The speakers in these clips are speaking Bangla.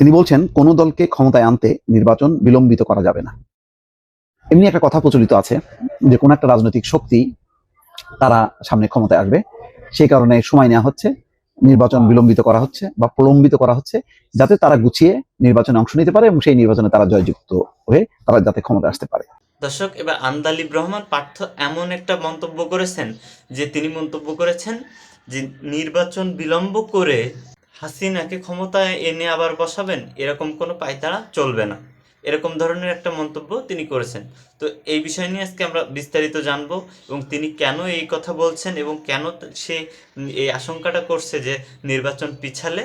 তিনি বলছেন, কোন দলকে ক্ষমতায় আনতে নির্বাচন বিলম্বিত করা যাবে না। এমনি একটা কথা প্রচলিত আছে যে, কোন একটা রাজনৈতিক শক্তি তারা সামনে ক্ষমতায় আসবে। সেই কারণে সময় নেওয়া হচ্ছে, নির্বাচন বিলম্বিত করা হচ্ছে বা প্রলম্বিত করা হচ্ছে, যাতে তারা গুছিয়ে নির্বাচনে অংশ নিতে পারে এবং সেই নির্বাচনে তারা জয়যুক্ত হয়ে তারা যাতে ক্ষমতায় আসতে পারে। দর্শক, এবার আন্দালিব রহমান পার্থ এমন একটা মন্তব্য করেছেন যে, তিনি মন্তব্য করেছেন যে, নির্বাচন বিলম্ব করে হাসিনাকে ক্ষমতায় এনে আবার বসাবেন, এরকম কোনো পায়তারা চলবে না। এরকম ধরনের একটা মন্তব্য তিনি করেছেন। তো এই বিষয় নিয়ে আজকে আমরা বিস্তারিত জানব এবং তিনি কেন এই কথা বলছেন এবং কেন সে এই আশঙ্কাটা করছে যে নির্বাচন পিছালে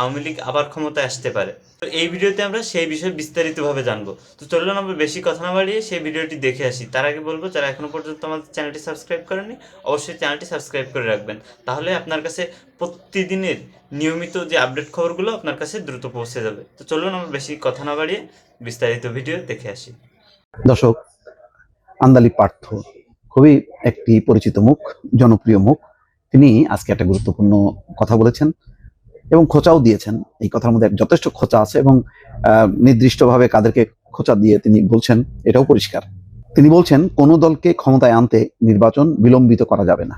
আওয়ামী লীগ আবার ক্ষমতায় আসতে পারে। তো এই ভিডিওতে আমরা সেই বিষয়ে বিস্তারিতভাবে জানব। তো চলুন আমরা বেশি কথা না বাড়িয়ে সেই ভিডিওটি দেখে আসি। তার আগে বলব, যারা এখনও পর্যন্ত আমাদের চ্যানেলটি সাবস্ক্রাইব করেনি অবশ্যই চ্যানেলটি সাবস্ক্রাইব করে রাখবেন। তাহলে আপনার কাছে প্রতিদিনের নিয়মিত যে আপডেট খবরগুলো আপনার কাছে দ্রুত পৌঁছে যাবে। তো চলুন আমরা বেশি কথা না বাড়িয়ে বিস্তারিত ভিডিও দেখে আসি। দর্শক, আন্দালি পার্থ খুবই একটি পরিচিত মুখ, জনপ্রিয় মুখ। তিনি আজকে একটা গুরুত্বপূর্ণ কথা বলেছেন। এবং খোঁচাও দিয়েছেন। এই কথার মধ্যে যথেষ্ট খোঁচা আছে এবং নির্দিষ্টভাবে কাদেরকে খোঁচা দিয়ে তিনি বলছেন, এটাও পরিষ্কার। তিনি বলছেন, কোন দলকে ক্ষমতায় আনতে নির্বাচন বিলম্বিত করা যাবে না।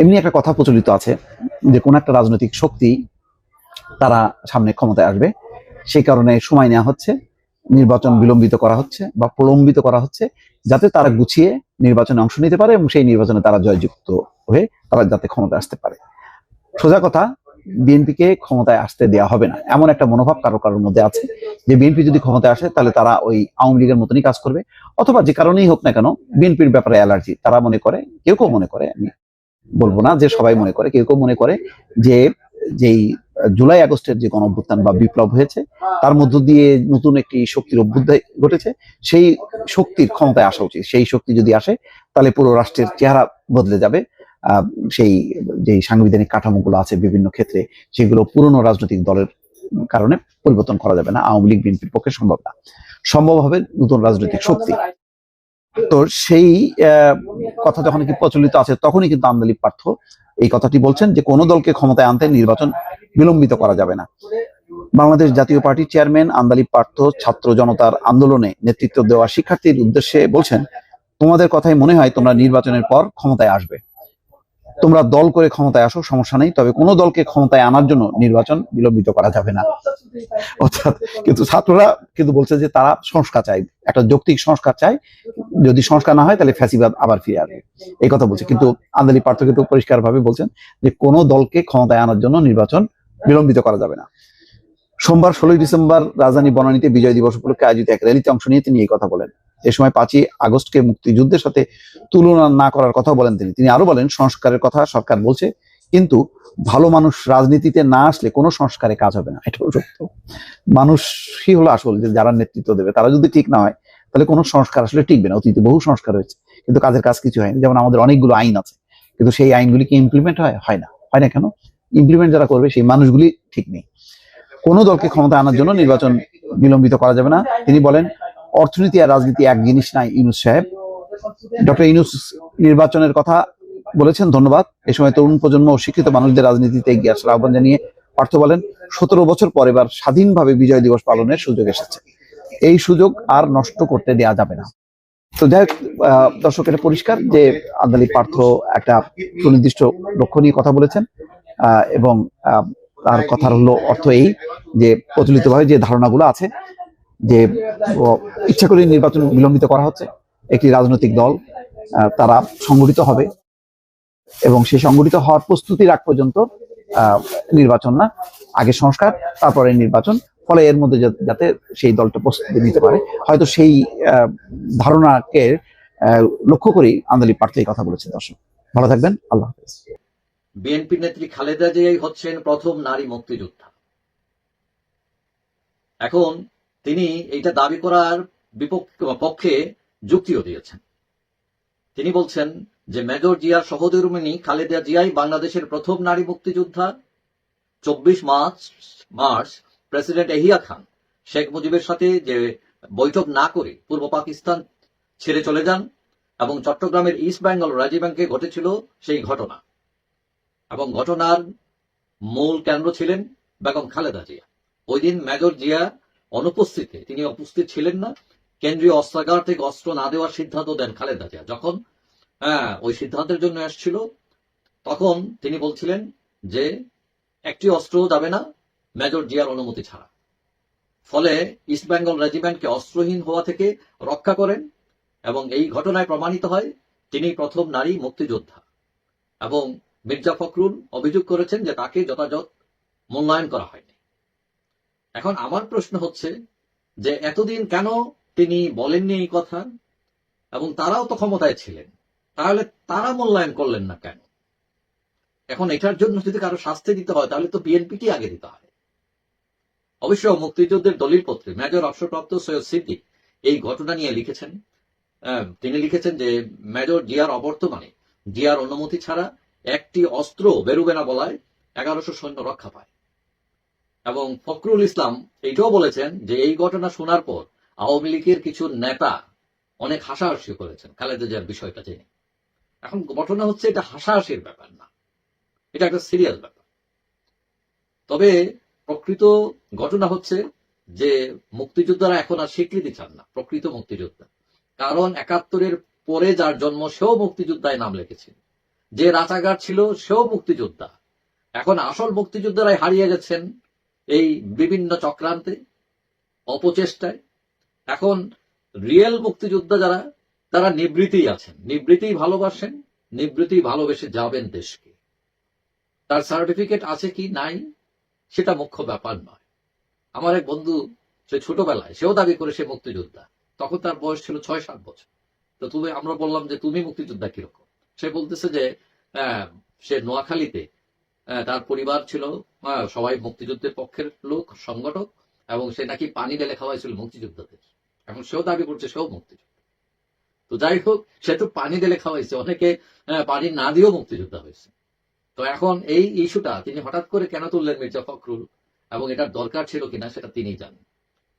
এমনি একটা কথা প্রচলিত আছে যে, কোন একটা রাজনৈতিক শক্তি তারা সামনে ক্ষমতায় আসবে। সেই কারণে সময় নেওয়া হচ্ছে, নির্বাচন বিলম্বিত করা হচ্ছে বা প্রলম্বিত করা হচ্ছে, যাতে তারা গুছিয়ে নির্বাচনে অংশ নিতে পারে এবং সেই নির্বাচনে তারা জয়যুক্ত হয়ে তারা যাতে ক্ষমতায় আসতে পারে। সোজা কথা বিএনপিকে ক্ষমতায় আসতে দেওয়া হবে না। এমন একটা মনোভাব কারও কারোর মধ্যে আছে যে বিএনপি যদি ক্ষমতায় আসে, তাহলে তারা ওই আওয়ামী লীগের মতনই কাজ করবে। অথবা যে কারণেই হোক না কেন, বিএনপির ব্যাপারে অ্যালার্জি। তারা মনে করে, কেউ কেউ মনে করে, আমি বলব না যে সবাই মনে করে, কেউ কেউ মনে করে যে যেই জুলাই আগস্টের যে গণ অভ্যুত্থান বা বিপ্লব হয়েছে, তার মধ্য দিয়ে নতুন একটি শক্তির অভ্যুদয় ঘটেছে। সেই শক্তির ক্ষমতায় আসা উচিত। সেই শক্তি যদি আসে, তাহলে পুরো রাষ্ট্রের চেহারা বদলে যাবে। সেই, যে সাংবিধানিক কাঠামোগুলো আছে বিভিন্ন ক্ষেত্রে, সেগুলো পুরনো রাজনৈতিক দলের কারণে পরিবর্তন করা যাবে না। আওয়ামী লীগ, বিএনপির পক্ষে সম্ভব না। সম্ভব হবে নতুন রাজনৈতিক শক্তি। তো সেই কথা যখন কি প্রচলিত আছে, তখনই কিন্তু আন্দোলিক পার্থ এই কথাটি বলছেন যে কোনো দলকে ক্ষমতায় আনতে নির্বাচন বিলম্বিত করা যাবে না। বাংলাদেশ জাতীয় পার্টির চেয়ারম্যান আন্দালিব পার্থ ছাত্র জনতার আন্দোলনে নেতৃত্ব দেওয়া শিক্ষার্থীর উদ্দেশ্যে বলছেন, তোমাদের কথাই মনে হয় তোমরা নির্বাচনের পর ক্ষমতায় আসবে। তোমরা দল করে ক্ষমতায় আসো, সমস্যা নেই। তবে কোনো দলকে ক্ষমতায় আনার জন্য নির্বাচন বিলম্বিত করা যাবে না। অর্থাৎ কিন্তু ছাত্ররা কিন্তু বলছে যে তারা সংস্কার চাই একটা যৌক্তিক সংস্কার চাই যদি সংস্কার না হয়, তাহলে ফ্যাসিবাদ আবার ফিরে আসবে। এই কথা বলছে। কিন্তু আন্দালি পার্থ কিন্তু পরিষ্কার ভাবে বলছেন যে কোনো দলকে ক্ষমতায় আনার জন্য নির্বাচন বিলম্বিত করা যাবে না। সোমবার ষোলোই ডিসেম্বর রাজধানী বনানীতে বিজয় দিবস উপলক্ষে আয়োজিত এক র্যালিতে অংশ নিয়ে তিনি এই কথা বলেন। এ সময় পাঁচই আগস্টকে মুক্তিযুদ্ধের সাথে তুলনা না করার কথা বলেন তিনি। তিনি আরও বলেন, সংস্কারের কথা সরকার বলছে, কিন্তু ভালো মানুষ রাজনীতিতে না আসলে কোনো সংস্কারে কাজ হবে না। এটাও সত্য। মানুষই হলো আসল, যে যারা নেতৃত্ব দেবে, তারা যদি ঠিক না হয়, তাহলে কোনো সংস্কার আসলে টিকবে না। অতীতে বহু সংস্কার হয়েছে, কিন্তু কাজের কাজ কিছু হয়নি। যেমন আমাদের অনেকগুলো আইন আছে, কিন্তু সেই আইনগুলি কি ইমপ্লিমেন্ট হয়? হয় না। হয় না কেন? ইমপ্লিমেন্ট যারা করবে, সেই মানুষগুলি ঠিক নেই। কোনো দলকে ক্ষমতা আনার জন্য নির্বাচন বিলম্বিত করা যাবে না। তিনি বলেন অর্থনীতি আর রাজনীতি এক জিনিস নাই ইউনুস সাহেব। ডক্টর ইউনুস নির্বাচনের কথা বলেছেন, ধন্যবাদ। এ সময় তরুণ প্রজন্ম ও শিক্ষিত মানুষদের রাজনীতিতে এগিয়ে আসার আহ্বান জানিয়ে পার্থ বলেন, সতেরো বছর পর এবার স্বাধীনভাবে বিজয় দিবস পালনের সুযোগ এসেছে। এই সুযোগ আর নষ্ট করতে দেয়া যাবে না। তো যাই হোক দর্শক, এটা পরিষ্কার যে আন্দালি পার্থ একটা সুনির্দিষ্ট লক্ষ্য নিয়ে কথা বলেছেন এবং তার কথার হলো অর্থ এই যে প্রচলিতভাবে যে ধারণাগুলো আছে যে ইচ্ছা করে নির্বাচন বিলম্বিত করা হচ্ছে। একটি রাজনৈতিক দল তারা সংগঠিত হবে। এবং সেই সংগঠিত হওয়ার প্রস্তুতি রাখ পর্যন্ত নির্বাচন না, আগে সংস্কার, তারপরে নির্বাচন, ফলে এর মধ্যে যাতে সেই দলটা প্রস্তুতি নিতে পারে। হয়তো সেই ধারণাকে লক্ষ্য করেই আন্দালি প্রার্থী কথা বলেছে দর্শক। ভালো থাকবেন, আল্লাহ হাফেজ। বিএনপি নেত্রী খালেদা জিয়াই হচ্ছেন প্রথম নারী মুক্তিযোদ্ধা। এখন তিনি এইটা দাবি করার বিপক্ষ পক্ষে যুক্তিও দিয়েছেন। তিনি বলছেন যে মেজর জিয়ার সহধর্মিনী খালেদা জিয়াই বাংলাদেশের প্রথম নারী মুক্তিযোদ্ধা। চব্বিশ March March president Yahya Khan Sheikh মুজিবের সাথে যে বৈঠক না করে পূর্ব পাকিস্তান ছেড়ে চলে যান এবং চট্টগ্রামের ইস্ট বেঙ্গল রাজি ব্যাংকে ঘটেছিল সেই ঘটনা। এবং ঘটনার মূল কেন্দ্র ছিলেন বেগম খালেদা জিয়া। ওই দিন মেজর জিয়া অনুপস্থিতে তিনি উপস্থিত ছিলেন না। কেন্দ্রীয় অস্ত্রাগার থেকে অস্ত্র না দেওয়ার সিদ্ধান্ত দেন খালেদা জিয়া। যখন হ্যাঁ ওই সিদ্ধান্তের জন্য এসেছিল, তখন তিনি বলছিলেন যে, একটি অস্ত্র যাবে না, মেজর জিয়ার অনুমতি ছাড়া। ফলে ইস্ট বেঙ্গল রেজিমেন্টকে অস্ত্রহীন হওয়া থেকে রক্ষা করেন এবং এই ঘটনায় প্রমাণিত হয় তিনি প্রথম নারী মুক্তিযোদ্ধা। এবং মির্জা ফখরুল অভিযোগ করেছেন যে তাকে যথাযথ মূল্যায়ন করা হয়নি। এখন আমার প্রশ্ন হচ্ছে যে এতদিন কেন তিনি বলেননি এই কথা এবং তারাও তো ক্ষমতায় ছিলেন? তাহলে তারা মূল্যায়ন করলেন না কেন? এখন এটার জন্য যদি কারও শাস্তি দিতে হয়, তাহলে তো বিএনপিকে আগে দিতে হয়। অবশ্য মুক্তিযুদ্ধের দলিল পত্রে মেজর অবসরপ্রাপ্ত সৈয়দ সিদ্দিক এই ঘটনা নিয়ে লিখেছেন। তিনি লিখেছেন যে মেজর জিয়ার অবর্তমানে জিয়ার অনুমতি ছাড়া একটি অস্ত্র বেরোবে না বলায় এগারোশো সৈন্য রক্ষা পায়। এবং ফখরুল ইসলাম এইটাও বলেছেন যে এই ঘটনা শোনার পর আওয়ামী লীগের কিছু নেতা অনেক হাসাহাসি করেছেন। খালেদা জিয়ার বিষয়টা জেনে। এখন ঘটনা হচ্ছে এটা হাসাহাসির ব্যাপার না। এটা একটা সিরিয়াস ব্যাপার। তবে প্রকৃত ঘটনা হচ্ছে যে মুক্তিযোদ্ধারা এখন আর স্বীকৃতি চান না, প্রকৃত মুক্তিযোদ্ধা। কারণ একাত্তরের পরে যার জন্ম, সেও মুক্তিযোদ্ধায় নাম লিখেছিল যে রাজাগার ছিল, সেও মুক্তিযোদ্ধা। এখন আসল মুক্তিযোদ্ধারাই হারিয়ে গেছেন এই বিভিন্ন চক্রান্তে, অপচেষ্টায়। এখন রিয়েল মুক্তিযোদ্ধা যারা, তারা নিবৃত্তিই আছেন। নিবৃত্তিই ভালোবাসেন, নিবৃত্তিই ভালোবেসে যাবেন দেশকে। তার সার্টিফিকেট আছে কি নাই, সেটা মুখ্য ব্যাপার নয়। আমার এক বন্ধু, সে ছোটবেলায়, সেও দাবি করে সে মুক্তিযোদ্ধা। তখন তার বয়স ছিল ছয় সাত বছর। তো তুমি, আমরা বললাম যে তুমি মুক্তিযোদ্ধা কীরকম? সে বলতেছে যে সে নোয়াখালীতে তার পরিবার ছিল সবাই মুক্তিযুদ্ধের পক্ষের লোক, সংগঠক, এবং সে নাকি পানি ঢেলে খাওয়াইছিল মুক্তিযোদ্ধাদের এখন সেও দাবি করছে সেও মুক্তিযোদ্ধা। তো যাই হোক, সে তো পানি ঢেলে খাওয়াইছে। অনেকে পানি না দিয়েও মুক্তিযোদ্ধা হয়েছে। তো এখন এই ইস্যুটা তিনি হঠাৎ করে কেন তুললেন মির্জা ফখরুল, এবং এটার দরকার ছিল কিনা সেটা তিনি জানেন।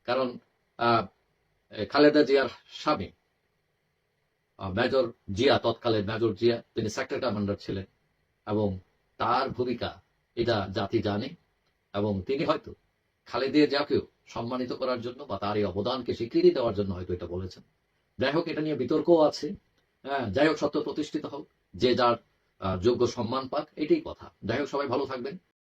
কারণ খালেদা জিয়ার স্বামী মেজর জিয়া তৎকালে মেজর জিয়া, তিনি সেক্টর কমান্ডার ছিলেন, এবং তার ভূমিকা এটা জাতি জানে এবং তিনি হয়তো খালেদিয়া যাকেও সম্মানিত করার জন্য বা তার এই অবদানকে স্বীকৃতি দেওয়ার জন্য হয়তো এটা বলেছেন। যাই হোক, এটা নিয়ে বিতর্কও আছে। হ্যাঁ যাই হোক, সত্য প্রতিষ্ঠিত হোক, যে যার যোগ্য সম্মান পাক, এটাই কথা। যাই হোক, সবাই ভালো থাকবেন।